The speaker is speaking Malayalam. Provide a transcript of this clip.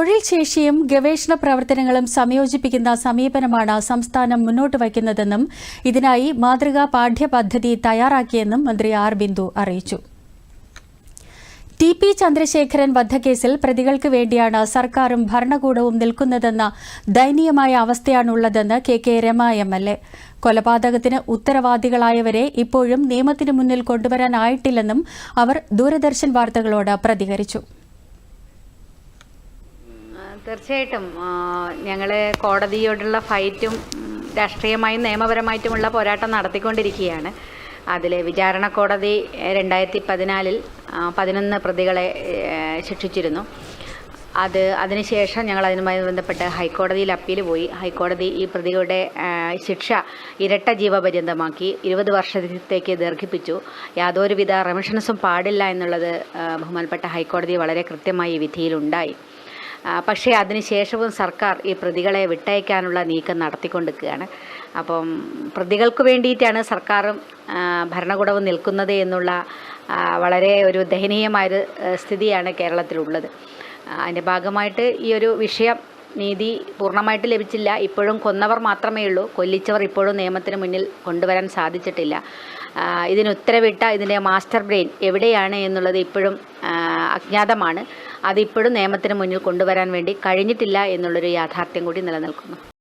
തൊഴിൽ ശേഷിയും ഗവേഷണ പ്രവർത്തനങ്ങളും സംയോജിപ്പിക്കുന്ന സമീപനമാണ് സംസ്ഥാനം മുന്നോട്ട് വയ്ക്കുന്നതെന്നും ഇതിനായി മാതൃകാ പാഠ്യപദ്ധതി തയ്യാറാക്കിയെന്നും മന്ത്രി ആർ ബിന്ദു അറിയിച്ചു. ടി പി ചന്ദ്രശേഖരൻ വധക്കേസിൽ പ്രതികൾക്ക് വേണ്ടിയാണ് സർക്കാരും ഭരണകൂടവും നിൽക്കുന്നതെന്ന ദയനീയമായ അവസ്ഥയാണുള്ളതെന്ന് K K Rema M L A. കൊലപാതകത്തിന് ഉത്തരവാദികളായവരെ ഇപ്പോഴും നിയമത്തിന് മുന്നിൽ കൊണ്ടുവരാനായിട്ടില്ലെന്നും അവർ ദൂരദർശൻ വാർത്തകളോട് പ്രതികരിച്ചു. തീർച്ചയായിട്ടും ഞങ്ങൾ കോടതിയോടുള്ള ഫൈറ്റും രാഷ്ട്രീയമായും നിയമപരമായിട്ടുമുള്ള പോരാട്ടം നടത്തിക്കൊണ്ടിരിക്കുകയാണ്. അതിൽ വിചാരണ കോടതി രണ്ടായിരത്തി പതിനാലിൽ പതിനൊന്ന് പ്രതികളെ ശിക്ഷിച്ചിരുന്നു. അത് അതിനുശേഷം ഞങ്ങൾ അതിനുമായി ബന്ധപ്പെട്ട് ഹൈക്കോടതിയിൽ അപ്പീൽ പോയി. ഹൈക്കോടതി ഈ പ്രതികളുടെ ശിക്ഷ ഇരട്ട ജീവപര്യന്തമാക്കി ഇരുപത് വർഷത്തേക്ക് ദീർഘിപ്പിച്ചു. യാതൊരുവിധ റെമിഷൻസും പാടില്ല എന്നുള്ളത് ബഹുമാനപ്പെട്ട ഹൈക്കോടതി വളരെ കൃത്യമായി വിധിയിലുണ്ടായി. പക്ഷേ അതിനുശേഷവും സർക്കാർ ഈ പ്രതികളെ വിട്ടയക്കാനുള്ള നീക്കം നടത്തിക്കൊണ്ടിരിക്കുകയാണ്. അപ്പം പ്രതികൾക്ക് വേണ്ടിയിട്ടാണ് സർക്കാരും ഭരണകൂടവും നിൽക്കുന്നത് എന്നുള്ള വളരെ ഒരു ദയനീയമായൊരു സ്ഥിതിയാണ് കേരളത്തിലുള്ളത്. അതിന്റെ ഭാഗമായിട്ട് ഈ ഒരു വിഷയം നീതി പൂർണമായിട്ട് ലഭിച്ചില്ല. ഇപ്പോഴും കൊന്നവർ മാത്രമേ ഉള്ളൂ. കൊല്ലിച്ചവർ ഇപ്പോഴും നിയമത്തിന് മുന്നിൽ കൊണ്ടുവരാൻ സാധിച്ചിട്ടില്ല. ഇതിന് ഉത്തരവിട്ട ഇതിന്റെ മാസ്റ്റർ ബ്രെയിൻ എവിടെയാണ് എന്നുള്ളത് ഇപ്പോഴും അജ്ഞാതമാണ്. അതിപ്പോഴും നിയമത്തിന് മുന്നിൽ കൊണ്ടുവരാൻ വേണ്ടി കഴിഞ്ഞിട്ടില്ല എന്നുള്ളൊരു യാഥാർത്ഥ്യം കൂടി നിലനിൽക്കുന്നു.